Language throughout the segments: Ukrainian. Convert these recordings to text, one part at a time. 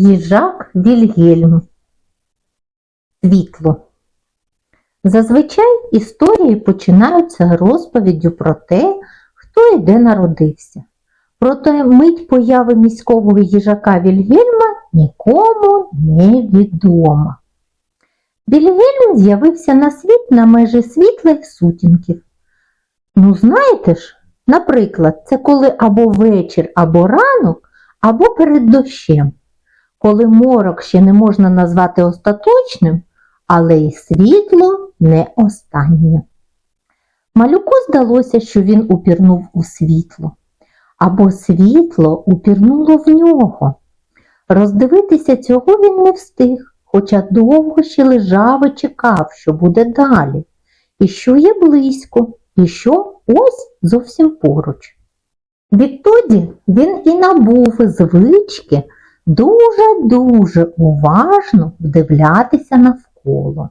Їжак Вільгельм. Світло. Зазвичай історії починаються розповіддю про те, хто і де народився. Проте мить появи міського їжака Вільгельма нікому не відома. Вільгельм з'явився на світ на межі світла й сутінків. Ну, знаєте ж, наприклад, це коли або вечір, або ранок, або перед дощем, коли морок ще не можна назвати остаточним, але й світло не останнє. Малюку здалося, що він упірнув у світло, або світло упірнуло в нього. Роздивитися цього він не встиг, хоча довго ще лежав і чекав, що буде далі, і що є близько, і що ось зовсім поруч. Відтоді він і набув звички дуже-дуже уважно вдивлятися навколо.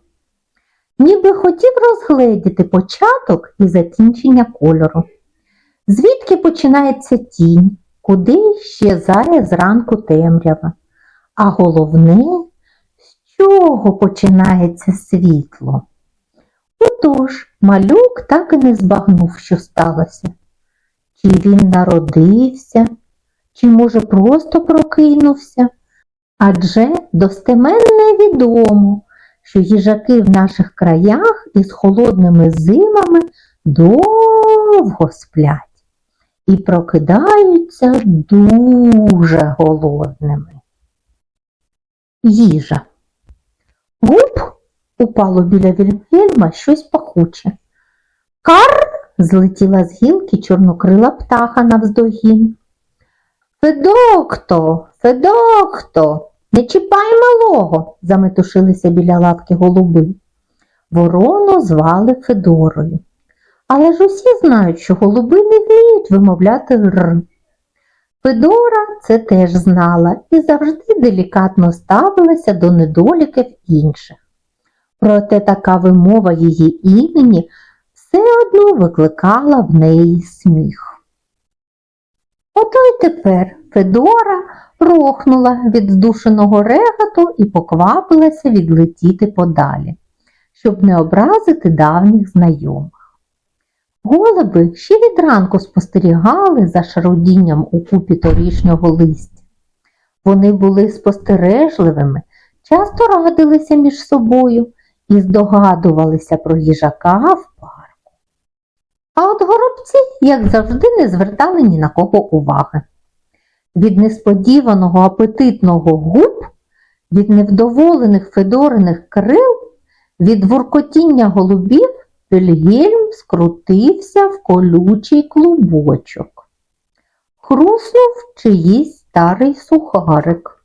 Ніби хотів розгледіти початок і закінчення кольору. Звідки починається тінь, куди щезає зранку темрява, а головне, з чого починається світло. Отож, малюк так і не збагнув, що сталося. Чи він народився, чи, може, просто прокинувся? Адже достеменно відомо, що їжаки в наших краях із холодними зимами довго сплять і прокидаються дуже голодними. Їжа. Гуп упало біля Вільгельма щось пахуче. Кар злетіла з гілки чорнокрила птаха навздогін. Федокто, Федокто, не чіпай малого, заметушилися біля лавки голуби. Ворону звали Федорою. Але ж усі знають, що голуби не вміють вимовляти р. Федора це теж знала і завжди делікатно ставилася до недоліків інших. Проте така вимова її імені все одно викликала в неї сміх. Ото й тепер Федора рохнула від здушеного реготу і поквапилася відлетіти подалі, щоб не образити давніх знайомих. Голуби ще від ранку спостерігали за шарудінням у купі торішнього листя. Вони були спостережливими, часто радилися між собою і здогадувалися про їжака в. А от горобці, як завжди, не звертали ні на кого уваги. Від несподіваного апетитного губ, від невдоволених Федориних крил, від воркотіння голубів Вільгельм скрутився в колючий клубочок. Хруснув чиїсь старий сухарик.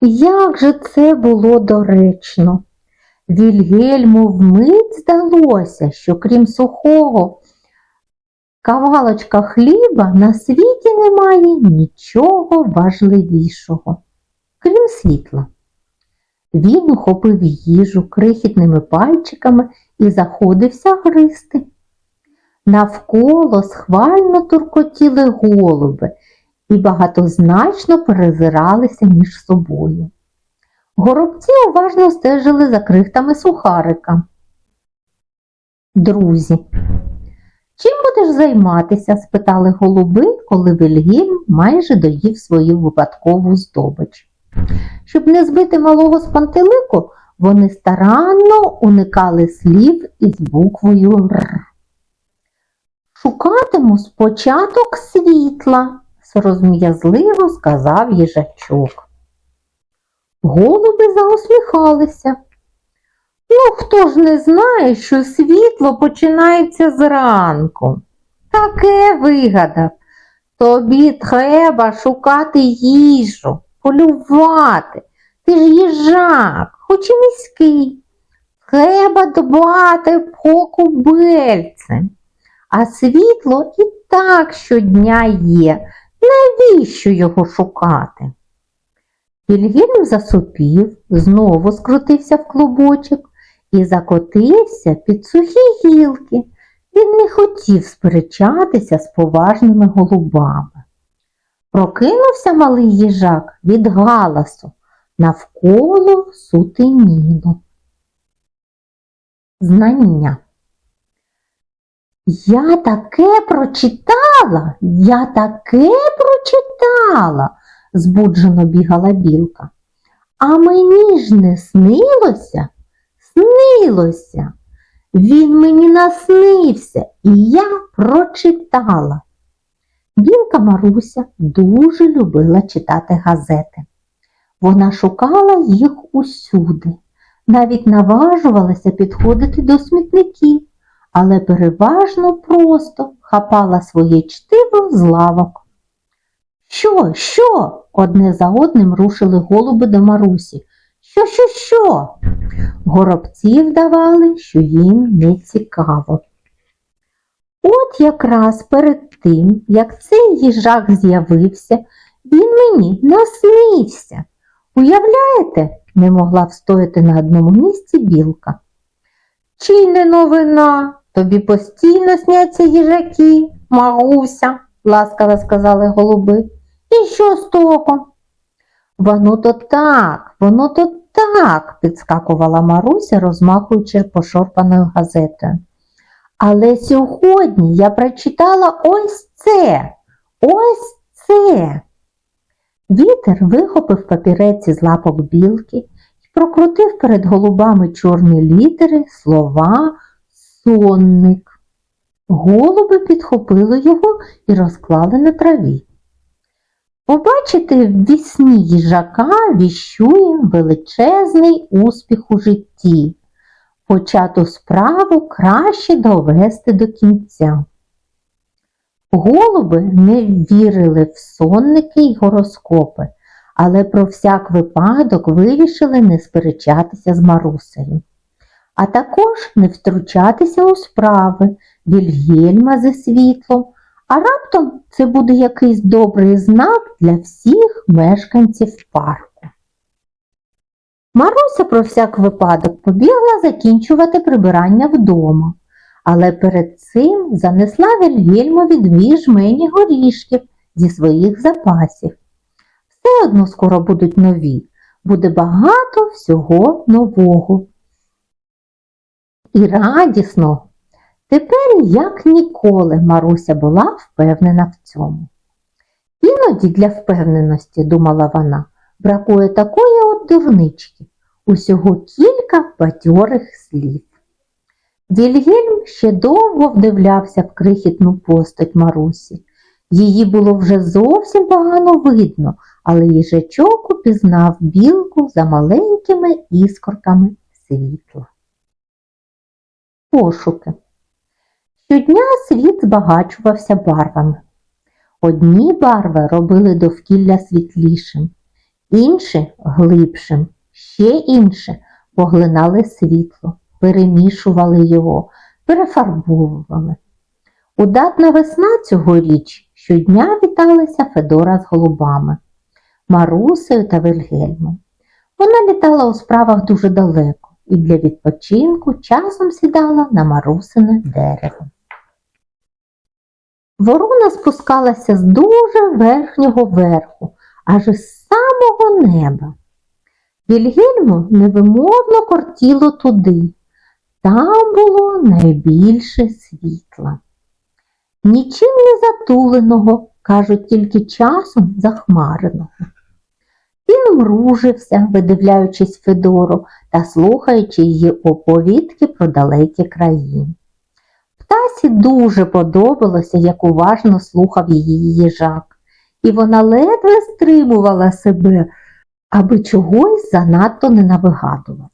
Як же це було доречно! Вільгельму вмить здалося, що крім сухого кавалочка хліба на світі немає нічого важливішого, крім світла. Він ухопив їжу крихітними пальчиками і заходився гризти. Навколо схвально туркотіли голуби і багатозначно перезиралися між собою. Горобці уважно стежили за крихтами сухарика. Друзі, чим будеш займатися? спитали голуби, коли Вільгельм майже доїв свою випадкову здобич. Щоб не збити малого з пантелику, вони старанно уникали слів із буквою Р. Шукатиму спочаток світла, сорозм'язливо сказав їжачок. Голуби заусміхалися. Ну, хто ж не знає, що світло починається зранку? Таке вигадав. Тобі треба шукати їжу, полювати. Ти ж їжак, хоч і міський. Треба дбати по кубельце. А світло і так щодня є. Навіщо його шукати? Вільгельм засопів, знову скрутився в клубочок і закотився під сухі гілки. Він не хотів сперечатися з поважними голубами. Прокинувся малий їжак від галасу, навколо сутеніло. Знання. Я таке прочитала, я таке прочитала, збуджено бігала білка. А мені ж не снилося, снилося. Він мені наснився, і я прочитала. Білка Маруся дуже любила читати газети. Вона шукала їх усюди, навіть наважувалася підходити до смітників, але переважно просто хапала своє чтиво з лавок. Що, що? одне за одним рушили голуби до Марусі. Що, що, що? Горобці вдавали, що їм не цікаво. От якраз перед тим, як цей їжак з'явився, він мені наснився. Уявляєте, не могла встояти на одному місці білка. Чи не новина? Тобі постійно сняться їжаки, Маруся, ласкаво сказали голуби. І що з того? Воно то так, воно то так, підскакувала Маруся, розмахуючи пошорпаною газетою. Але сьогодні я прочитала ось це, ось це. Вітер вихопив папірець із лапок білки і прокрутив перед голубами чорні літери слова сонник. Голуби підхопили його і розклали на траві. Побачити в вісні їжака віщує величезний успіх у житті. Почату справу краще довести до кінця. Голуби не вірили в сонники й гороскопи, але про всяк випадок вирішили не сперечатися з Марусею, а також не втручатися у справи Вільгельма зі світлом, а раптом це буде якийсь добрий знак для всіх мешканців парку. Маруся про всяк випадок побігла закінчувати прибирання вдома, але перед цим занесла Вільгельмові дві жмені горішків зі своїх запасів. Все одно скоро будуть нові, буде багато всього нового. І радісно. Тепер, як ніколи, Маруся була впевнена в цьому. Іноді для впевненості, думала вона, бракує такої от дурнички, усього кілька бадьорих слів. Вільгельм ще довго вдивлявся в крихітну постать Марусі. Її було вже зовсім погано видно, але їжачок упізнав білку за маленькими іскорками світла. Пошуки. Щодня світ збагачувався барвами. Одні барви робили довкілля світлішим, інші глибшим, ще інші поглинали світло, перемішували його, перефарбовували. Удатна весна цьогоріч щодня віталася Федора з голубами, Марусею та Вильгельмом. Вона літала у справах дуже далеко і для відпочинку часом сідала на марусине дерево. Ворона спускалася з дуже верхнього верху, аж із самого неба. Вільгельму невимовно кортіло туди. Там було найбільше світла. Нічим не затуленого, кажуть, тільки часом захмареного. Він мружився, видивляючись Федору та слухаючи її оповідки про далекі країни. Птасі дуже подобалося, як уважно слухав її їжак, і вона ледве стримувала себе, аби чогось занадто не навигадувати.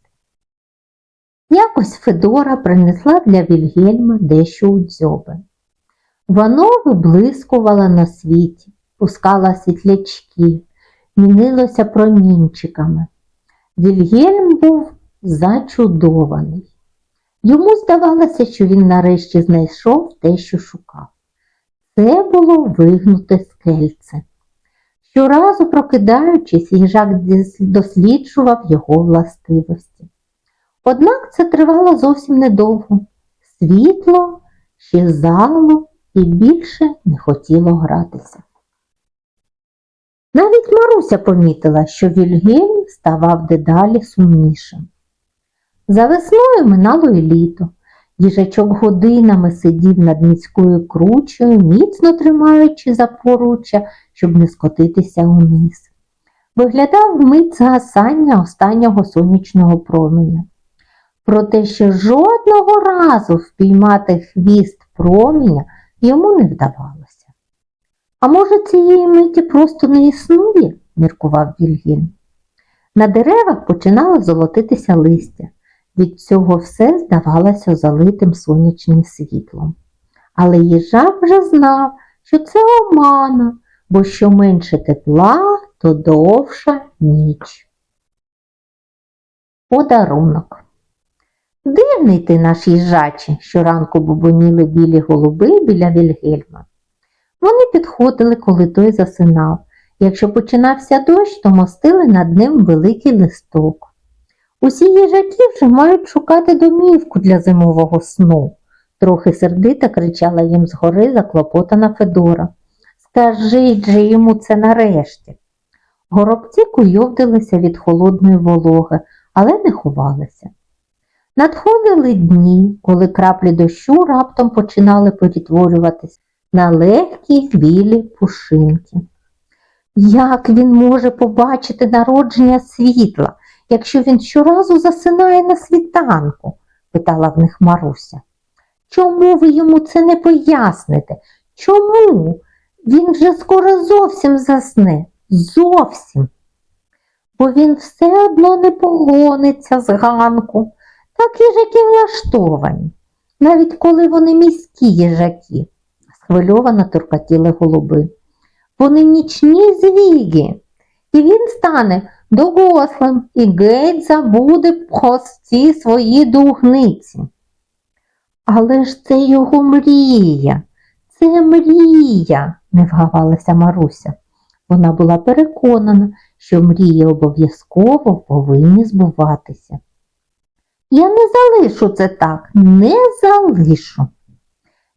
Якось Федора принесла для Вільгельма дещо у дзьоби. Воно виблискувало на світі, пускала світлячки, мінилося промінчиками. Вільгельм був зачудований. Йому здавалося, що він нарешті знайшов те, що шукав. Це було вигнуте скельце. Щоразу прокидаючись, їжак досліджував його властивості. Однак це тривало зовсім недовго. Світло щезало і більше не хотіло гратися. Навіть Маруся помітила, що Вільгельм ставав дедалі сумнішим. За весною минало і літо. Їжачок годинами сидів над міською кручею, міцно тримаючи за поруччя, щоб не скотитися униз. Виглядав вмить згасання останнього сонячного променя. Проте ще жодного разу впіймати хвіст проміння йому не вдавалося. А може, цієї миті просто не існує, міркував Вільгін. На деревах починало золотитися листя. Від цього все здавалося залитим сонячним світлом. Але їжак вже знав, що це омана, бо що менше тепла, то довша ніч. Подарунок. Дивний ти наш їжачі, щоранку бубоніли білі голуби біля Вільгельма. Вони підходили, коли той засинав. Якщо починався дощ, то мостили над ним великий листок. Усі їжаки вже мають шукати домівку для зимового сну, трохи сердито кричала їм згори заклопотана Федора. Скажіть же йому це нарешті. Горобці куйовдилися від холодної вологи, але не ховалися. Надходили дні, коли краплі дощу раптом починали перетворюватись на легкі білі пушинки. Як він може побачити народження світла, якщо він щоразу засинає на світанку? питала в них Маруся. Чому ви йому це не поясните? Чому? Він вже скоро зовсім засне. Зовсім. Бо він все одно не погониться з ганку. Так їжаки влаштовані, навіть коли вони міські їжаки, схвильовано туркатіли голуби. Вони нічні звіги, і він стане дорослим і геть забуде ці свої дугниці. Але ж це його мрія, це мрія, не вгавалася Маруся. Вона була переконана, що мрії обов'язково повинні збуватися. Я не залишу це так, не залишу.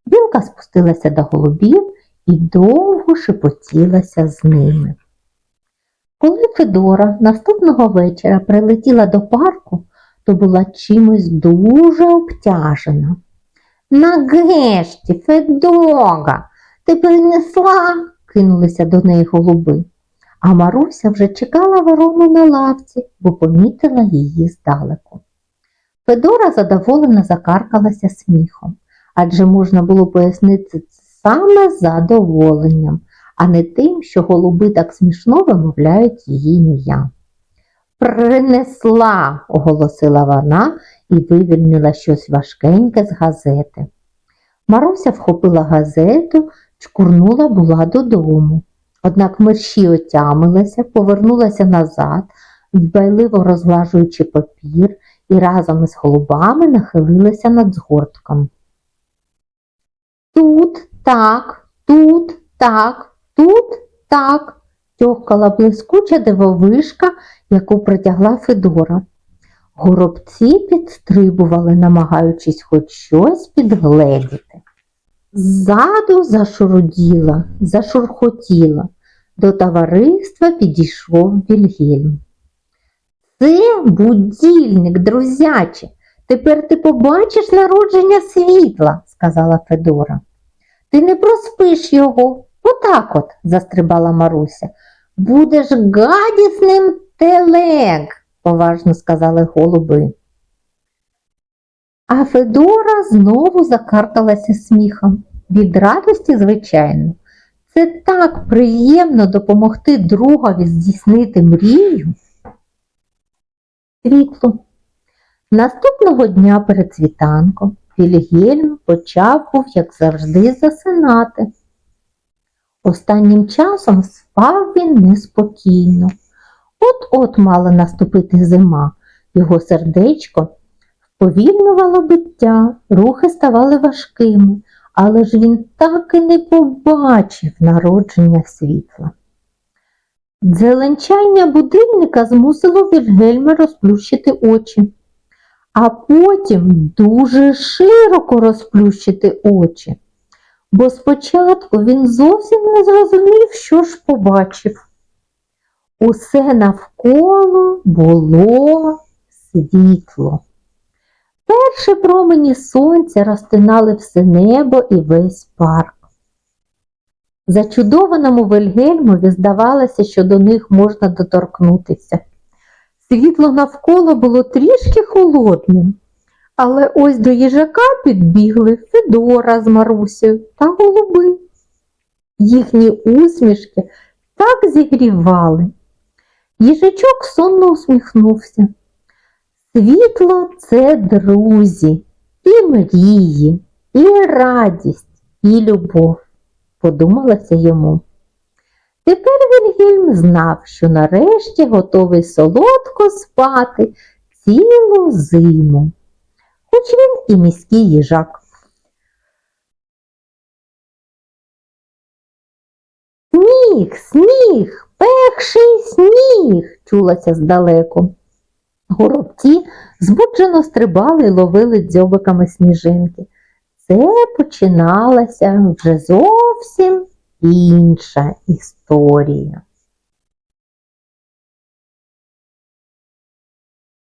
Білка спустилася до голубів і довго шепотілася з ними. Коли Федора наступного вечора прилетіла до парку, то була чимось дуже обтяжена. Нагешті, Федора, ти принесла, кинулися до неї голуби. А Маруся вже чекала ворону на лавці, бо помітила її здалеку. Федора задоволено закаркалася сміхом, адже можна було пояснити це саме задоволенням, а не тим, що голуби так смішно вимовляють її ім'я. Принесла, оголосила вона і вивільнила щось важкеньке з газети. Маруся вхопила газету, чкурнула була додому. Однак мерщі отямилася, повернулася назад, дбайливо розглажуючи папір, і разом із голубами нахилилася над згортком. Тут так, тут так, тут так, тьохкала блискуча дивовишка, яку притягла Федора. Горобці підстрибували, намагаючись хоч щось підгледіти. Ззаду зашуруділа, зашурхотіла. До товариства підійшов Вільгельм. Це будильник, друзяче. Тепер ти побачиш народження світла, сказала Федора. Ти не проспиш його. Отак от, застрибала Маруся. Будеш гадісним телег, поважно сказали голуби. А Федора знову закаркалася сміхом. Від радості, звичайно. Це так приємно допомогти другові здійснити мрію. Світло. Наступного дня перед світанком Вільгельм почав був, як завжди, засинати. Останнім часом спав він неспокійно. От-от мала наступити зима, його сердечко вповільнювало биття, рухи ставали важкими, але ж він так і не побачив народження світла. Дзеленчання будильника змусило Вільгельма розплющити очі, а потім дуже широко розплющити очі, бо спочатку він зовсім не зрозумів, що ж побачив. Усе навколо було світло. Перші промені сонця розтинали все небо і весь парк. Зачудованому Вельгельмові здавалося, що до них можна доторкнутися. Світло навколо було трішки холодним, але ось до їжака підбігли Федора з Марусею та голуби. Їхні усмішки так зігрівали. Їжачок сонно усміхнувся. Світло це друзі, і мрії, і радість, і любов, подумалося йому. Тепер Вільгельм знав, що нарешті готовий солодко спати цілу зиму, хоч він і міський їжак. Сніг, сніг, перший сніг, чулося здалеку. Горобці збуджено стрибали і ловили дзьобиками сніжинки. Це починалася вже зовсім incha, história.